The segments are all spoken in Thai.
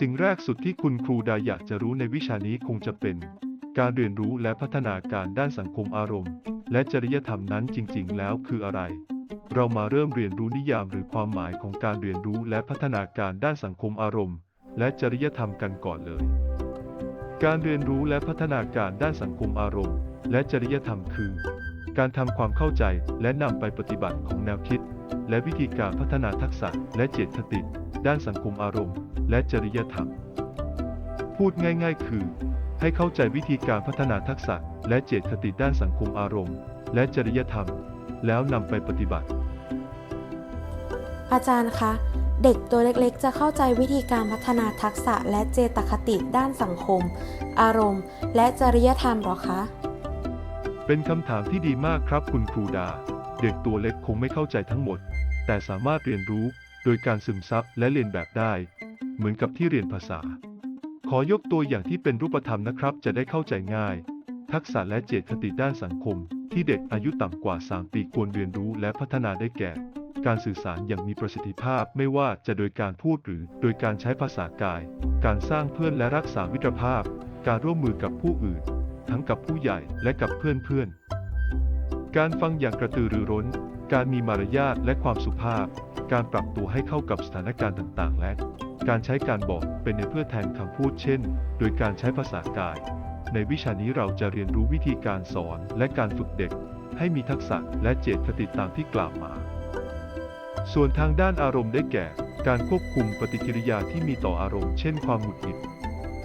สิ่งแรกสุดที่คุณครูดาอยากจะรู้ในวิชานี้คงจะเป็น การเรียนรู้และพัฒนาการด้านสังคมอารมณ์ และจริยธรรมนั้นจริง ๆ แล้วคืออะไร เรามาเริ่มเรียนรู้นิยามหรือความหมายของการเรียนรู้และพัฒนาการด้านสังคมอารมณ์ และจริยธรรมกันก่อนเลย การเรียนรู้และพัฒนาการด้านสังคมอารมณ์ และจริยธรรมคือ การทำความเข้าใจและนำไปปฏิบัติของแนวคิด และวิธีการพัฒนาทักษะและเจตคติ ด้านสังคมอารมณ์ และจริยธรรม พูดง่ายๆ คือ ให้เข้าใจวิธีการพัฒนาทักษะ และเจตคติด้านสังคมอารมณ์ และจริยธรรม แล้วนำไปปฏิบัติ อาจารย์คะเด็กตัวเล็กๆ จะเข้าใจวิธีการพัฒนาทักษะและเจตคติด้านสังคม อารมณ์ และจริยธรรมหรอคะ เป็นคำถามที่ดีมากครับคุณครูดา เด็กตัวเล็กคงไม่เข้าใจทั้งหมด แต่สามารถเรียนรู้โดยการซึมซับและเรียนแบบได้ เหมือนกับที่เรียนภาษา ขอยกตัวอย่างที่เป็นรูปธรรมนะครับ จะได้เข้าใจง่าย ทักษะและเจตคติด้านสังคม ที่เด็กอายุต่ำกว่า 3 ปีควรเรียนรู้และพัฒนาได้แก่ การสื่อสารอย่างมีประสิทธิภาพไม่ว่าจะโดยการพูดหรือโดยการใช้ภาษากาย การสร้างเพื่อนและรักษามิตรภาพ การร่วมมือกับผู้อื่น ทั้งกับผู้ใหญ่และกับเพื่อนๆ การฟังอย่างกระตือรือร้น การมีมารยาทและความสุภาพ การปรับตัวให้เข้ากับสถานการณ์ต่างๆ และ การใช้การบอกเป็นในเพื่อแทนคำพูดเช่น โดยการใช้ภาษากาย ในวิชานี้เราจะเรียนรู้วิธีการสอนและการฝึกเด็ก ให้มีทักษะและเจตคติตามที่กล่าวมา ส่วนทางด้านอารมณ์ได้แก่ การควบคุมปฏิกิริยาที่มีต่ออารมณ์ เช่น ความหงุดหงิด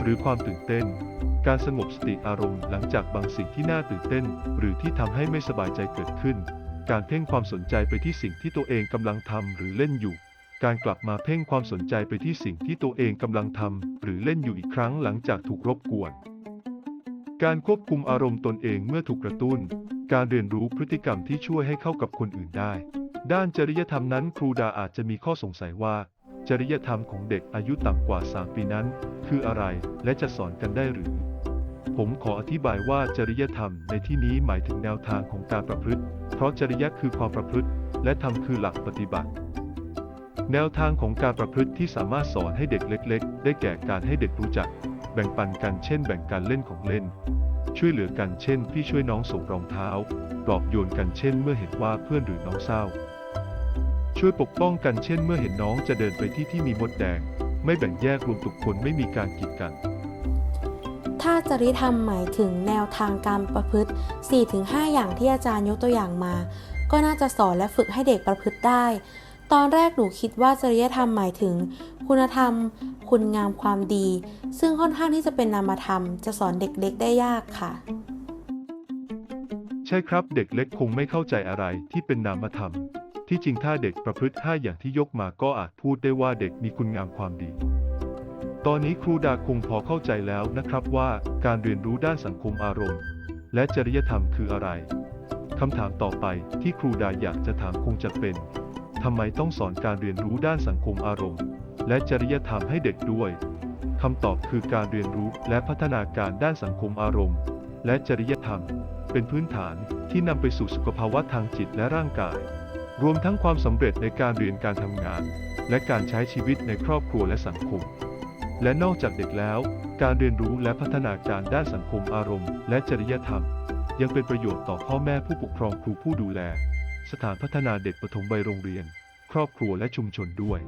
หรือความตื่นเต้น การสงบสติอารมณ์หลังจากบางสิ่งที่น่าตื่นเต้น หรือที่ทำให้ไม่สบายใจเกิดขึ้น การเพ่งความสนใจไปที่สิ่งที่ตัวเองกำลังทำหรือเล่นอยู่ การกลับมาเพ่งความสนใจไปที่สิ่งที่ตัวเองกำลังทำหรือเล่นอยู่อีกครั้งหลังจากถูกรบกวน การควบคุมอารมณ์ตนเองเมื่อถูกกระตุ้น การเรียนรู้พฤติกรรมที่ช่วยให้เข้ากับคนอื่นได้ ด้านจริยธรรมนั้นครูดาอาจจะมีข้อสงสัยว่า จริยธรรมของเด็กอายุต่ำกว่า 3 ปีนั้น คืออะไรและจะสอนกันได้หรือ ผมขออธิบายว่าจริยธรรมในที่นี้หมายถึงแนวทางของการประพฤติ เพราะจริยะคือความประพฤติ และธรรมคือหลักปฏิบัติ แนวทางของการประพฤติที่สามารถสอนให้เด็กเล็ก ๆ ได้แก่การให้เด็กรู้จัก แบ่งปันกันเช่น แบ่งการเล่นของเล่น ช่วยเหลือกันเช่น พี่ช่วยน้องส่งรองเท้า ปลอบโยนกันเช่น เมื่อเห็นว่าเพื่อนหรือน้องเศร้า ช่วยปกป้องกันเช่น เมื่อเห็นน้องจะเดินไปที่ที่มีมดแดง ไม่แบ่งแยกรวมทุกคนไม่มีการกีดกันถ้าจริยธรรมหมายถึงแนวทางการประพฤติ 4-5 อย่างที่อาจารย์ยกตัวอย่างมา ก็น่าจะสอนและฝึกให้เด็กประพฤติได้ ตอนแรกหนูคิดว่าจริยธรรมหมายถึง คุณธรรม คุณงามความดี ซึ่งค่อนข้างที่จะเป็นนามธรรม จะสอนเด็กเล็กได้ยากค่ะ ใช่ครับเด็กเล็กคงไม่เข้าใจอะไรที่เป็นนามธรรม ที่จริงถ้าเด็กประพฤติ5อย่างที่ยกมาก็อาจพูดได้ว่าเด็กมีคุณงามความดี ตอนนี้ครูดาคงพอเข้าใจแล้วนะครับว่าการเรียนรู้ด้านสังคมอารมณ์ และจริยธรรมคืออะไรคำถามต่อไปที่ครูดาอยากจะถามคงจะเป็น ทำไมต้องสอนการเรียนรู้ด้านสังคมอารมณ์ และจริยธรรมให้เด็กด้วยคำตอบคือการเรียนรู้และพัฒนาการด้านสังคมอารมณ์ และจริยธรรม เป็นพื้นฐานที่นำไปสู่สุขภาวะทางจิตและร่างกาย รวมทั้งความสำเร็จในการเรียนการทำงาน และการใช้ชีวิตในครอบครัวและสังคม และนอกจากเด็กแล้ว การเรียนรู้และพัฒนาการด้านสังคมอารมณ์ และจริยธรรม ยังเป็นประโยชน์ต่อพ่อแม่ผู้ปกครองครูผู้ดูแล สถานพัฒนาเด็กปฐมวัยโรงเรียน ครอบครัวและชุมชนด้วย